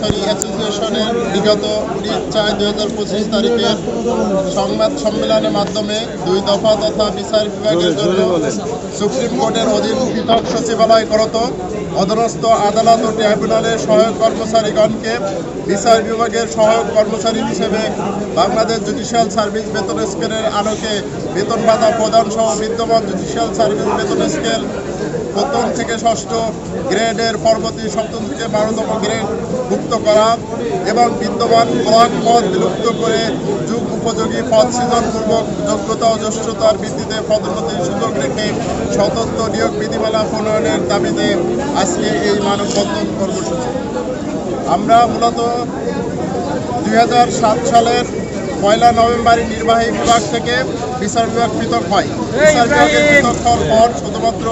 কর্মচারী অ্যাসোসিয়েশনের বিগত উনিশ চার দুই হাজার পঁচিশ তারিখের সংবাদ সম্মেলনের মাধ্যমে দুই দফা তথা বিচার বিভাগের জন্য সুপ্রিম কোর্টের অধীন পৃথক সচিবালয় করত। অধীনস্থ আদালত ও ট্রাইব্যুনালের সহায়ক কর্মচারীগণকে বিচার বিভাগের সহায়ক কর্মচারী হিসেবে বাংলাদেশ জুডিশিয়াল সার্ভিস বেতন স্কেলের আলোকে বেতন ভাতা প্রদান সহ বিদ্যমান জুডিশিয়াল সার্ভিস বেতন স্কেল প্রথম থেকে ষষ্ঠ গ্রেডের পরবর্তী সপ্তম থেকে বারোতম গ্রেড মুক্ত করা এবং বিদ্যমান ব্লক পদ বিলুপ্ত করে যুগ উপযোগী পদ সৃজনপূর্বক যোগ্যতা ও জ্যেষ্ঠতার ভিত্তিতে পদোন্নতির সুযোগ রেখে স্বতন্ত্র নিয়োগ বিধিমালা প্রণয়নের দাবিতে আজকে এই মানববন্ধন কর্মসূচি। আমরা মূলত দুই হাজার সাত সালের পয়লা নভেম্বর নির্বাহী বিভাগ থেকে বিচার বিভাগ পৃথক হয়। বিচার বিভাগের পৃথক হওয়ার পর শুধুমাত্র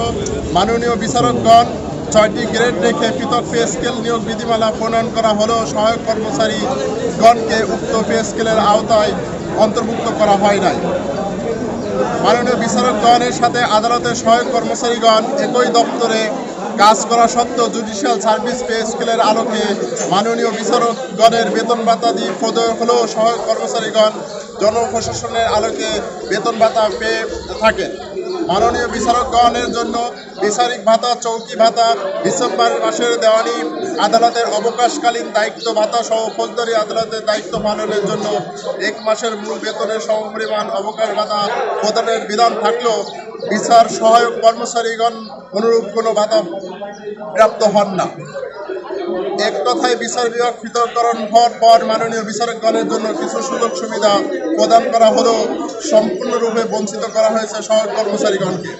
মাননীয় বিচারকগণ ছয়টি গ্রেড রেখে পৃথক পে স্কেল নিয়োগ বিধিমালা প্রণয়ন করা হলেও সহায়ক কর্মচারীগণকে উক্ত পে স্কেলের আওতায় অন্তর্ভুক্ত করা হয় নাই। মাননীয় বিচারকগণের সাথে আদালতের সহায়ক কর্মচারীগণ একই দপ্তরে কাজ করা সত্ত্বেও জুডিশিয়াল সার্ভিস পে স্কেলের আলোকে মাননীয় বিচারকগণের বেতন ভাতা প্রদয় হলেও সহায়ক কর্মচারীগণ, জনপ্রশাসনের আলোকে বেতন ভাতা পেয়ে থাকেন। মাননীয় বিচারকগণের জন্য বিচারিক ভাতা, চৌকি ভাতা, ডিসেম্বর মাসের দেওয়ানি আদালতের অবকাশকালীন দায়িত্ব ভাতা সহ ফৌজদারি আদালতের দায়িত্ব পালনের জন্য এক মাসের মূল বেতনের সমপরিমাণ অবকাশ ভাতা প্রদানের বিধান থাকলেও বিচার সহায়ক কর্মচারীগণ অনুরূপ কোনো ভাতা প্রাপ্ত হন না। এক কথায় বিচার বিভাগ পৃথককরণ হওয়ার পর মাননীয় বিচারকগণের জন্য কিছু সুযোগ সুবিধা প্রদান করা হলেও সম্পূর্ণরূপে বঞ্চিত করা হয়েছে সহায়ক কর্মচারীগণকে।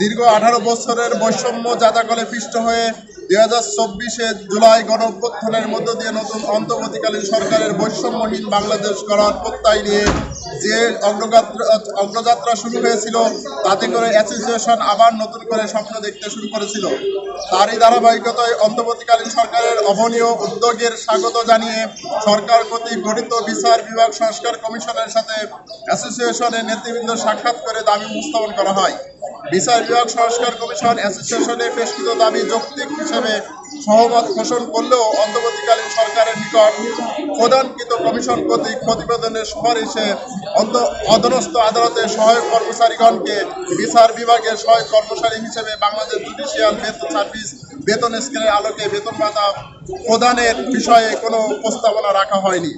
দীর্ঘ আঠারো বছরের বৈষম্য জাতাকলে পিষ্ট হয়ে দুই হাজার চব্বিশে জুলাই গণ অভ্যুত্থানের মধ্য দিয়ে নতুন অন্তর্বর্তীকালীন সরকারের বৈষম্যহীন বাংলাদেশ গড়ার প্রত্যয় নিয়ে যে অগ্রযাত্রা অগ্রযাত্রা শুরু হয়েছিল, তাতে করে অ্যাসোসিয়েশন আবার নতুন করে স্বপ্ন দেখতে শুরু করেছিল। তারই ধারাবাহিকতায় অন্তর্বর্তীকালীন সরকারের অবনীয় উদ্যোগের স্বাগত জানিয়ে সরকার প্রতি গঠিত বিচার বিভাগ সংস্কার কমিশনের সাথে অ্যাসোসিয়েশনের নেতৃবৃন্দ সাক্ষাৎ করে দাবি উপস্থাপন করা হয়। বিচার বিভাগ সংস্কার কমিশন অ্যাসোসিয়েশনের পেশকৃত দাবি যৌক্তিক হিসেবে সহমত পোষণ করলেও অন্তর্বর্তীকালীন সরকারের নিকট প্রদানকৃত কমিশন কর্তৃক প্রতিবেদনের সুপারিশে অধীনস্থ আদালতের সহায়ক কর্মচারীগণকে বিচার বিভাগের সহায়ক কর্মচারী হিসেবে বাংলাদেশ জুডিশিয়াল বেতন সার্ভিস বেতন স্কেলের আলোকে বেতন ভাতা প্রদানের বিষয়ে কোনো প্রস্তাবনা রাখা হয়নি।